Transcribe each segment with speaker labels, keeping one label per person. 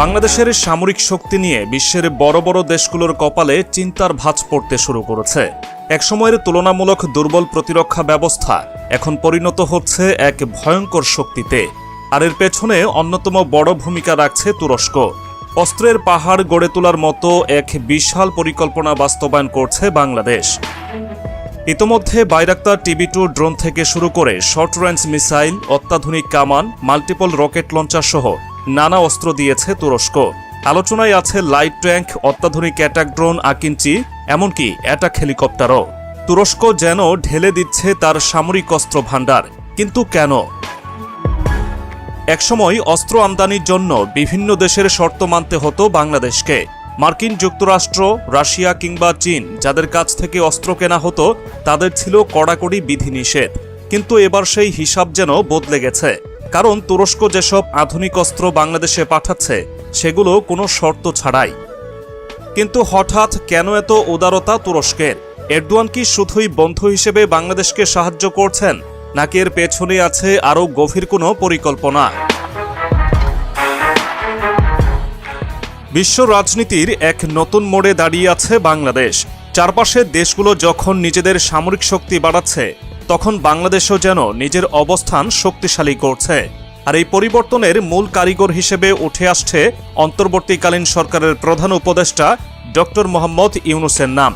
Speaker 1: বাংলাদেশের সামরিক শক্তি নিয়ে বিশ্বের বড় বড় দেশগুলোর কপালে চিন্তার ভাঁজ পড়তে শুরু করেছে। একসময়ের তুলনামূলক দুর্বল প্রতিরক্ষা ব্যবস্থা এখন পরিণত হচ্ছে এক ভয়ঙ্কর শক্তিতে, আর এর পেছনে অন্যতম বড় ভূমিকা রাখছে তুরস্ক। অস্ত্রের পাহাড় গড়ে তোলার মতো এক বিশাল পরিকল্পনা বাস্তবায়ন করছে বাংলাদেশ। ইতোমধ্যে বাইরাক্তার টিভি টু ড্রোন থেকে শুরু করে শর্ট রেঞ্জ মিসাইল, অত্যাধুনিক কামান, মাল্টিপল রকেট লঞ্চার সহ নানা অস্ত্র দিয়েছে তুরস্ক। আলোচনায় আছে লাইট ট্যাঙ্ক, অত্যাধুনিক অ্যাটাক ড্রোন, আকিঞ্চি, এমনকি অ্যাটাক হেলিকপ্টারও। তুরস্ক যেন ঢেলে দিচ্ছে তার সামরিক অস্ত্র ভাণ্ডার কিন্তু কেন? একসময় অস্ত্র আমদানির জন্য বিভিন্ন দেশের শর্ত মানতে হতো বাংলাদেশকে। মার্কিন যুক্তরাষ্ট্র, রাশিয়া কিংবা চীন, যাদের কাছ থেকে অস্ত্র কেনা হতো, তাদের ছিল কড়াকড়ি বিধিনিষেধ। কিন্তু এবার সেই হিসাব যেন বদলে গেছে। কারণ তুরস্ক যেসব আধুনিক অস্ত্র বাংলাদেশে পাঠাচ্ছে, সেগুলো কোনো শর্ত ছাড়াই। কিন্তু হঠাৎ কেন এত উদারতা তুরস্কের? এরদোয়ান কি শুধুই বন্ধু হিসেবে বাংলাদেশকে সাহায্য করছেন, নাকি এর পেছনে আছে আরও গভীর কোনো পরিকল্পনা? বিশ্ব রাজনীতির এক নতুন মোড়ে দাঁড়িয়ে আছে বাংলাদেশ। চারপাশের দেশগুলো যখন নিজেদের সামরিক শক্তি বাড়াচ্ছে তখন বাংলাদেশও যেন নিজের অবস্থান শক্তিশালী করছে। আর এই পরিবর্তনের মূল কারিগর হিসেবে উঠে আসছে অন্তর্বর্তীকালীন সরকারের প্রধান উপদেষ্টা ডক্টর মোহাম্মদ ইউনুসের নাম।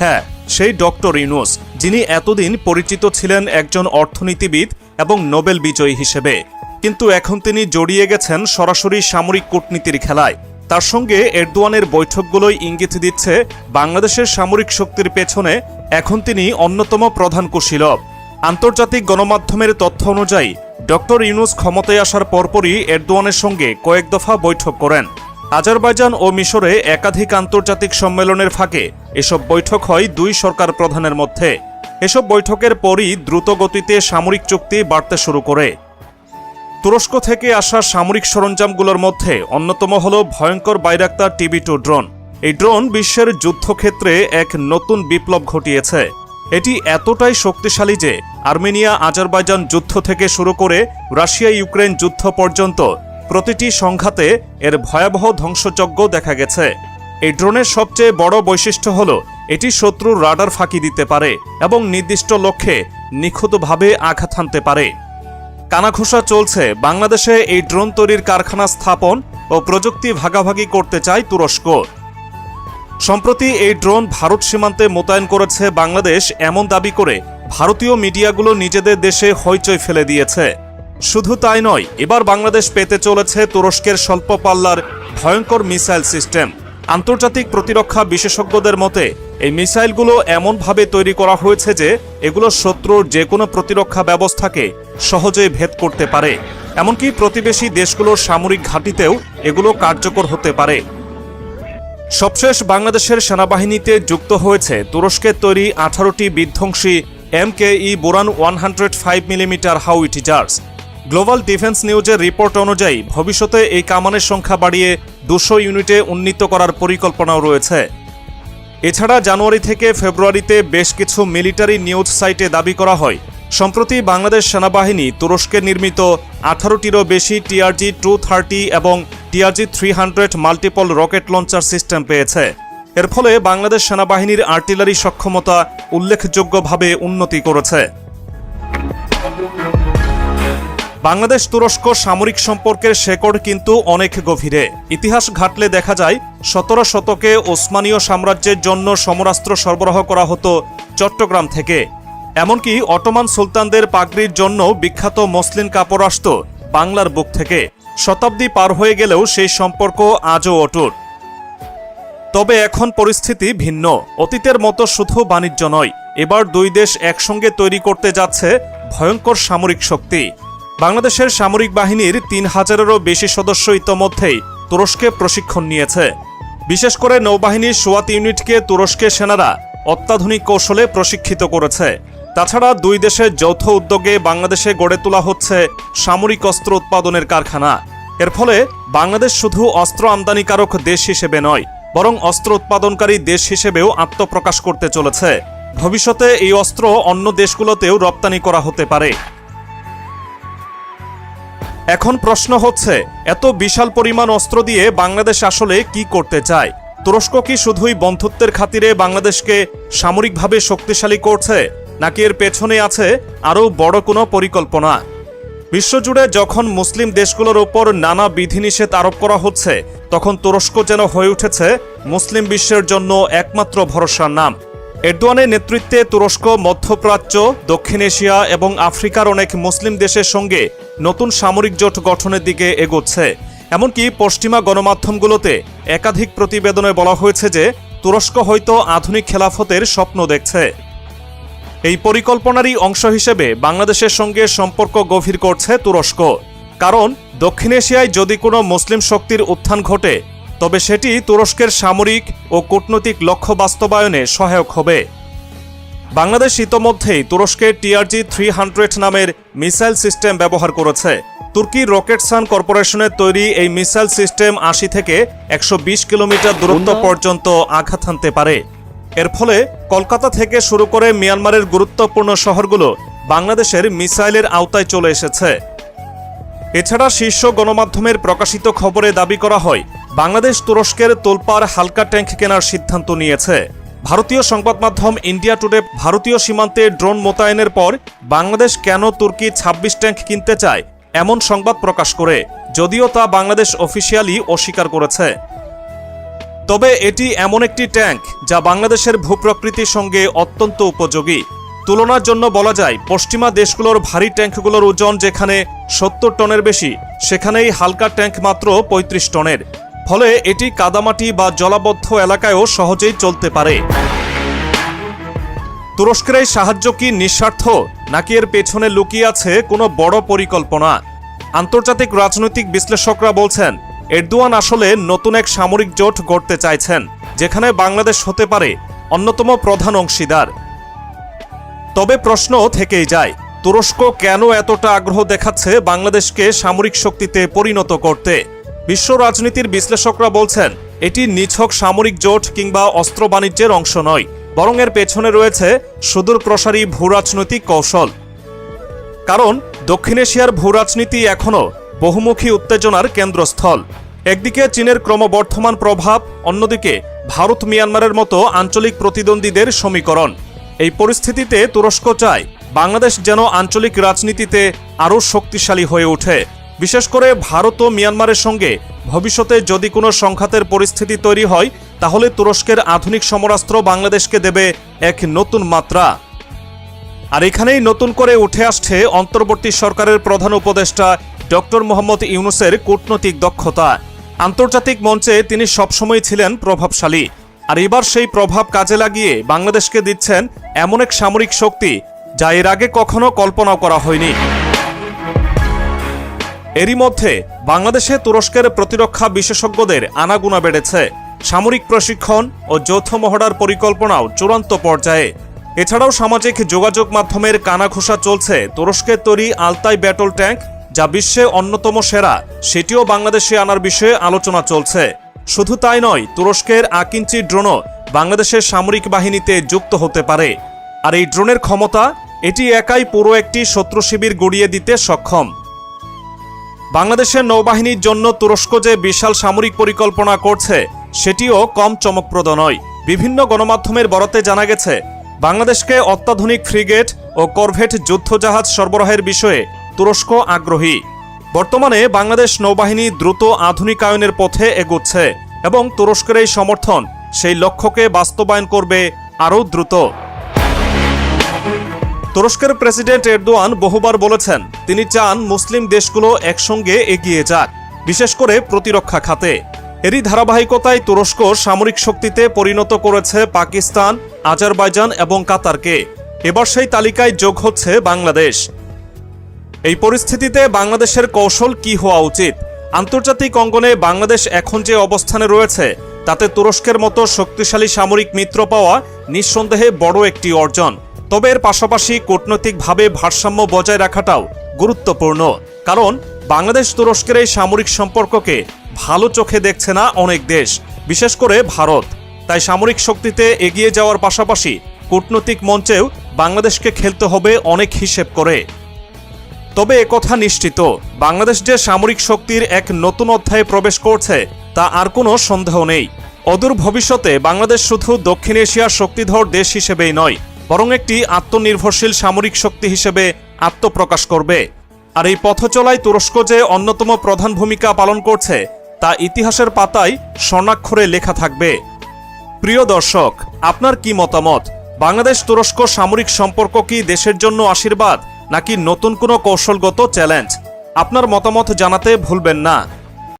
Speaker 1: হ্যাঁ সেই ডক্টর ইউনুস, যিনি এতদিন পরিচিত ছিলেন একজন অর্থনীতিবিদ এবং নোবেল বিজয়ী হিসেবে। কিন্তু এখন তিনি জড়িয়ে গেছেন সরাসরি সামরিক কূটনীতির খেলায়। তার সঙ্গে এরদোয়ানের বৈঠকগুলোই ইঙ্গিত দিচ্ছে বাংলাদেশের সামরিক শক্তির পেছনে এখন তিনি অন্যতম প্রধান কুশীলব। আন্তর্জাতিক গণমাধ্যমের তথ্য অনুযায়ী, ডক্টর ইউনুস ক্ষমতায় আসার পরপরই এরদোয়ানের সঙ্গে কয়েক দফা বৈঠক করেন। আজারবাইজান ও মিশরে একাধিক আন্তর্জাতিক সম্মেলনের ফাঁকে এসব বৈঠক হয় দুই সরকার প্রধানের মধ্যে। এসব বৈঠকের পরই দ্রুত গতিতে সামরিক চুক্তি বাড়তে শুরু করে। তুরস্ক থেকে আসা সামরিক সরঞ্জামগুলোর মধ্যে অন্যতম হল ভয়ঙ্কর বাইরাক্তার টিভি টু ড্রোন। এই ড্রোন বিশ্বের যুদ্ধক্ষেত্রে এক নতুন বিপ্লব ঘটিয়েছে। এটি এতটাই শক্তিশালী যে আর্মেনিয়া আজারবাইজান যুদ্ধ থেকে শুরু করে রাশিয়া ইউক্রেন যুদ্ধ পর্যন্ত প্রতিটি সংঘাতে এর ভয়াবহ ধ্বংসযজ্ঞ দেখা গেছে। এই ড্রোনের সবচেয়ে বড় বৈশিষ্ট্য হল, এটি শত্রুর রাডার ফাঁকি দিতে পারে এবং নির্দিষ্ট লক্ষ্যে নিখুঁতভাবে আঘাত হানতে পারে। কানাঘোষা চলছে। বাংলাদেশে এই ড্রোন তৈরির কারখানা স্থাপন ও প্রযুক্তি ভাগাভাগি করতে চায় তুরস্ক। সম্প্রতি এই ড্রোন ভারত সীমান্তে মোতায়েন করেছে বাংলাদেশ এমন দাবি করে ভারতীয় মিডিয়াগুলো নিজেদের দেশে হইচই ফেলে দিয়েছে। শুধু তাই নয়, এবার বাংলাদেশ পেতে চলেছে তুরস্কের স্বল্প পাল্লার ভয়ঙ্কর মিসাইল সিস্টেম। আন্তর্জাতিক প্রতিরক্ষা বিশেষজ্ঞদের মতে, এই মিসাইলগুলো এমনভাবে তৈরি করা হয়েছে যে এগুলো শত্রুর যে কোনো প্রতিরক্ষা ব্যবস্থাকে সহজেই ভেদ করতে পারে। এমনকি প্রতিবেশী দেশগুলোর সামরিক ঘাঁটিতেও এগুলো কার্যকর হতে পারে। সবশেষ বাংলাদেশের সেনাবাহিনীতে যুক্ত হয়েছে তুরস্কের তৈরি আঠারোটি বিধ্বংসী M K E Boran one hundred five millimetre howitzers global defence নিউজের রিপোর্ট অনুযায়ী, ভবিষ্যতে এই কামানের সংখ্যা বাড়িয়ে দুশো ইউনিটে উন্নীত করার পরিকল্পনাও রয়েছে। এছাড়া জানুয়ারি থেকে ফেব্রুয়ারিতে বেশ কিছু মিলিটারি নিউজ সাইটে দাবি করা হয়, সম্প্রতি বাংলাদেশ সেনাবাহিনী তুরস্কে নির্মিত আঠারোটিরও বেশি টিআরজি টু থার্টি এবং TRG three hundred multiple rocket launcher system পেয়েছে। এর ফলে বাংলাদেশ সেনাবাহিনীর আর্টিলারি সক্ষমতা উল্লেখযোগ্যভাবে উন্নতি করেছে। বাংলাদেশ তুরস্ক সামরিক সম্পর্কের শেকড় কিন্তু অনেক গভীরে। ইতিহাস ঘাটলে দেখা যায়, সতেরো শতকে ওসমানীয় সাম্রাজ্যের জন্য সমরাস্ত্র সরবরাহ করা হতো চট্টগ্রাম থেকে। এমনকি অটোমান সুলতানদের পাগড়ির জন্য বিখ্যাত মসলিন কাপড় আসত বাংলার বুক থেকে। শতাব্দী পার হয়ে গেলেও সেই সম্পর্ক আজও অটুট। তবে এখন পরিস্থিতি ভিন্ন। অতীতের মতো শুধু বাণিজ্য নয়, এবার দুই দেশ একসঙ্গে তৈরি করতে যাচ্ছে ভয়ঙ্কর সামরিক শক্তি। বাংলাদেশের সামরিক বাহিনীর তিন হাজারেরও বেশি সদস্য ইতোমধ্যেই তুরস্কে প্রশিক্ষণ নিয়েছে। বিশেষ করে নৌবাহিনীর সোয়াত ইউনিটকে তুরস্কের সেনারা অত্যাধুনিক কৌশলে প্রশিক্ষিত করেছে। তাছাড়া দুই দেশের যৌথ উদ্যোগে বাংলাদেশে গড়ে তোলা হচ্ছে সামরিক অস্ত্র উৎপাদনের কারখানা। এর ফলে বাংলাদেশ শুধু অস্ত্র আমদানিকারক দেশ হিসেবে নয়, বরং অস্ত্র উৎপাদনকারী দেশ হিসেবেও আত্মপ্রকাশ করতে চলেছে। ভবিষ্যতে এই অস্ত্র অন্য দেশগুলোতেও রপ্তানি করা হতে পারে। এখন প্রশ্ন হচ্ছে, এত বিশাল পরিমাণ অস্ত্র দিয়ে বাংলাদেশ আসলে কি করতে চায়? তুরস্ক কি শুধুই বন্ধুত্বের খাতিরে বাংলাদেশকে সামরিকভাবে শক্তিশালী করছে, নাকি এর পেছনে আছে আরও বড় কোনো পরিকল্পনা? বিশ্বজুড়ে যখন মুসলিম দেশগুলোর ওপর নানা বিধিনিষেধ আরোপ করা হচ্ছে, তখন তুরস্ক যেন হয়ে উঠেছে মুসলিম বিশ্বের জন্য একমাত্র ভরসার নাম। এরদোয়ানের নেতৃত্বে তুরস্ক, মধ্যপ্রাচ্য, দক্ষিণ এশিয়া এবং আফ্রিকার অনেক মুসলিম দেশের সঙ্গে নতুন সামরিক জোট গঠনের দিকে এগোচ্ছে। এমনকি পশ্চিমা গণমাধ্যমগুলোতে একাধিক প্রতিবেদনে বলা হয়েছে যে, তুরস্ক হয়তো আধুনিক খেলাফতের স্বপ্ন দেখছে। এই পরিকল্পনারই অংশ হিসেবে বাংলাদেশের সঙ্গে সম্পর্ক গভীর করছে তুরস্ক। কারণ দক্ষিণ এশিয়ায় যদি কোনো মুসলিম শক্তির উত্থান ঘটে তবে সেটি তুরস্কের সামরিক ও কূটনৈতিক লক্ষ্য বাস্তবায়নে সহায়ক হবে। বাংলাদেশ ইতোমধ্যেই তুরস্কের টিআরজি থ্রি হান্ড্রেড নামের মিসাইল সিস্টেম ব্যবহার করেছে। তুর্কির রকেটসান কর্পোরেশনের তৈরি এই মিসাইল সিস্টেম আশি থেকে একশো বিশ কিলোমিটার দূরত্ব পর্যন্ত আঘাত হানতে পারে। এর ফলে কলকাতা থেকে শুরু করে মিয়ানমারের গুরুত্বপূর্ণ শহরগুলো বাংলাদেশের মিসাইলের আওতায় চলে এসেছে। এছাড়া শীর্ষ গণমাধ্যমের প্রকাশিত খবরে দাবি করা হয়, বাংলাদেশ তুরস্কের তোলপাড় হালকা ট্যাঙ্ক কেনার সিদ্ধান্ত নিয়েছে। ভারতীয় সংবাদ মাধ্যম ইন্ডিয়া টুডে ভারতীয় সীমান্তে ড্রোন মোতায়েনের পর বাংলাদেশ কেন তুর্কি ২৬ ট্যাঙ্ক কিনতে চায়, এমন সংবাদ প্রকাশ করে, যদিও তা বাংলাদেশ অফিসিয়ালি অস্বীকার করেছে। তবে এটি এমন একটি ট্যাঙ্ক যা বাংলাদেশের ভূপ্রকৃতির সঙ্গে অত্যন্ত উপযোগী। তুলনার জন্য বলা যায়, পশ্চিমা দেশগুলোর ভারী ট্যাঙ্কগুলোর ওজন যেখানে সত্তর টনের বেশি, সেখানেই হালকা ট্যাঙ্ক মাত্র ৩৫ টনের। ফলে এটি কাদামাটি বা জলাবদ্ধ এলাকায়ও সহজেই চলতে পারে। তুরস্কের এই সাহায্য কি নিঃস্বার্থ, নাকি এর পেছনে লুকিয়ে আছে কোনো বড় পরিকল্পনা? আন্তর্জাতিক রাজনৈতিক বিশ্লেষকরা বলছেন এরদোয়ান আসলে নতুন এক সামরিক জোট গড়তে চাইছেন, যেখানে বাংলাদেশ হতে পারে অন্যতম প্রধান অংশীদার। তবে প্রশ্ন থেকেই যায়, তুরস্ক কেন এতটা আগ্রহ দেখাচ্ছে বাংলাদেশকে সামরিক শক্তিতে পরিণত করতে? বিশ্ব রাজনীতির বিশ্লেষকরা বলছেন, এটি নিছক সামরিক জোট কিংবা অস্ত্র বাণিজ্যের অংশ নয়, বরং এর পেছনে রয়েছে সুদূর প্রসারী ভূরাজনৈতিক কৌশল। কারণ দক্ষিণ এশিয়ার ভূরাজনীতি এখনও বহুমুখী উত্তেজনার কেন্দ্রস্থল। একদিকে চীনের ক্রমবর্ধমান প্রভাব, অন্যদিকে ভারত মিয়ানমারের মতো আঞ্চলিক প্রতিদ্বন্দ্বীদের সমীকরণ। এই পরিস্থিতিতে তুরস্ক চায় বাংলাদেশ যেন আঞ্চলিক রাজনীতিতে আরও শক্তিশালী হয়ে ওঠে। বিশেষ করে ভারত ও মিয়ানমারের সঙ্গে ভবিষ্যতে যদি কোনো সংঘাতের পরিস্থিতি তৈরি হয়, তাহলে তুরস্কের আধুনিক সমরাস্ত্র বাংলাদেশকে দেবে এক নতুন মাত্রা। আর এখানেই নতুন করে উঠে আসছে অন্তর্বর্তী সরকারের প্রধান উপদেষ্টা ডক্টর মোহাম্মদ ইউনুসের কূটনৈতিক দক্ষতা। আন্তর্জাতিক মঞ্চে তিনি সবসময় ছিলেন প্রভাবশালী। আর এবার সেই প্রভাব কাজে লাগিয়ে বাংলাদেশকে দিচ্ছেন এমন এক সামরিক শক্তি, যা এর আগে কখনো কল্পনা করা হয়নি। এরই মধ্যে বাংলাদেশে তুরস্কের প্রতিরক্ষা বিশেষজ্ঞদের আনাগুনা বেড়েছে। সামরিক প্রশিক্ষণ ও যৌথ মহড়ার পরিকল্পনাও চূড়ান্ত পর্যায়ে। এছাড়াও সামাজিক যোগাযোগ মাধ্যমের কানাঘোষা চলছে। তুরস্কের তৈরি আলতাই ব্যাটল ট্যাঙ্ক যা বিশ্বে অন্যতম সেরা, সেটিও বাংলাদেশে আনার বিষয়ে আলোচনা চলছে। শুধু তাই নয়, তুরস্কের আকিঞ্চি ড্রোনও বাংলাদেশের সামরিক বাহিনীতে যুক্ত হতে পারে। আর এই ড্রোনের ক্ষমতা, এটি একাই পুরো একটি শত্রু শিবির গড়িয়ে দিতে সক্ষম। বাংলাদেশের নৌবাহিনীর জন্য তুরস্ক যে বিশাল সামরিক পরিকল্পনা করছে, সেটিও কম চমকপ্রদ নয়। বিভিন্ন গণমাধ্যমের বরাতে জানা গেছে, বাংলাদেশকে অত্যাধুনিক ফ্রিগেট ও করভেট যুদ্ধজাহাজ সরবরাহের বিষয়ে তুরস্ক আগ্রহী। বর্তমানে বাংলাদেশ নৌবাহিনী দ্রুত আধুনিকায়নের পথে এগোচ্ছে এবং তুরস্কের এই সমর্থন সেই লক্ষ্যকে বাস্তবায়ন করবে আরও দ্রুত। তুরস্কের প্রেসিডেন্ট এরদোয়ান বহুবার বলেছেন, তিনি চান মুসলিম দেশগুলো একসঙ্গে এগিয়ে যাক, বিশেষ করে প্রতিরক্ষা খাতে। এরই ধারাবাহিকতায় তুরস্ক সামরিক শক্তিতে পরিণত করেছে পাকিস্তান, আজারবাইজান এবং কাতারকে। এবার সেই তালিকায় যোগ হচ্ছে বাংলাদেশ। এই পরিস্থিতিতে বাংলাদেশের কৌশল কি হওয়া উচিত? আন্তর্জাতিক অঙ্গনে বাংলাদেশ এখন যে অবস্থানে রয়েছে, তাতে তুরস্কের মতো শক্তিশালী সামরিক মিত্র পাওয়া নিঃসন্দেহে বড় একটি অর্জন। তবে এর পাশাপাশি কূটনৈতিকভাবে ভারসাম্য বজায় রাখাটাও গুরুত্বপূর্ণ। কারণ বাংলাদেশ তুরস্কের এই সামরিক সম্পর্ককে ভালো চোখে দেখছে না অনেক দেশ, বিশেষ করে ভারত। তাই সামরিক শক্তিতে এগিয়ে যাওয়ার পাশাপাশি কূটনৈতিক মঞ্চেও বাংলাদেশকে খেলতে হবে অনেক হিসেব করে। তবে একথা নিশ্চিত। বাংলাদেশ যে সামরিক শক্তির এক নতুন অধ্যায়ে প্রবেশ করছে, তা আর কোনো সন্দেহ নেই। অদূর ভবিষ্যতে বাংলাদেশ শুধু দক্ষিণ এশিয়ার শক্তিধর দেশ হিসেবেই নয়, বরং একটি আত্মনির্ভরশীল সামরিক শক্তি হিসেবে আত্মপ্রকাশ করবে। আর এই পথচলায় তুরস্ক যে অন্যতম প্রধান ভূমিকা পালন করছে, তা ইতিহাসের পাতায় স্বর্ণাক্ষরে লেখা থাকবে। প্রিয় দর্শক, আপনার কি মতামত? বাংলাদেশ তুরস্ক সামরিক সম্পর্ক কি দেশের জন্য আশীর্বাদ? নাকি নতুন কোনো কৌশলগত চ্যালেঞ্জ আপনার মতামত জানাতে ভুলবেন না।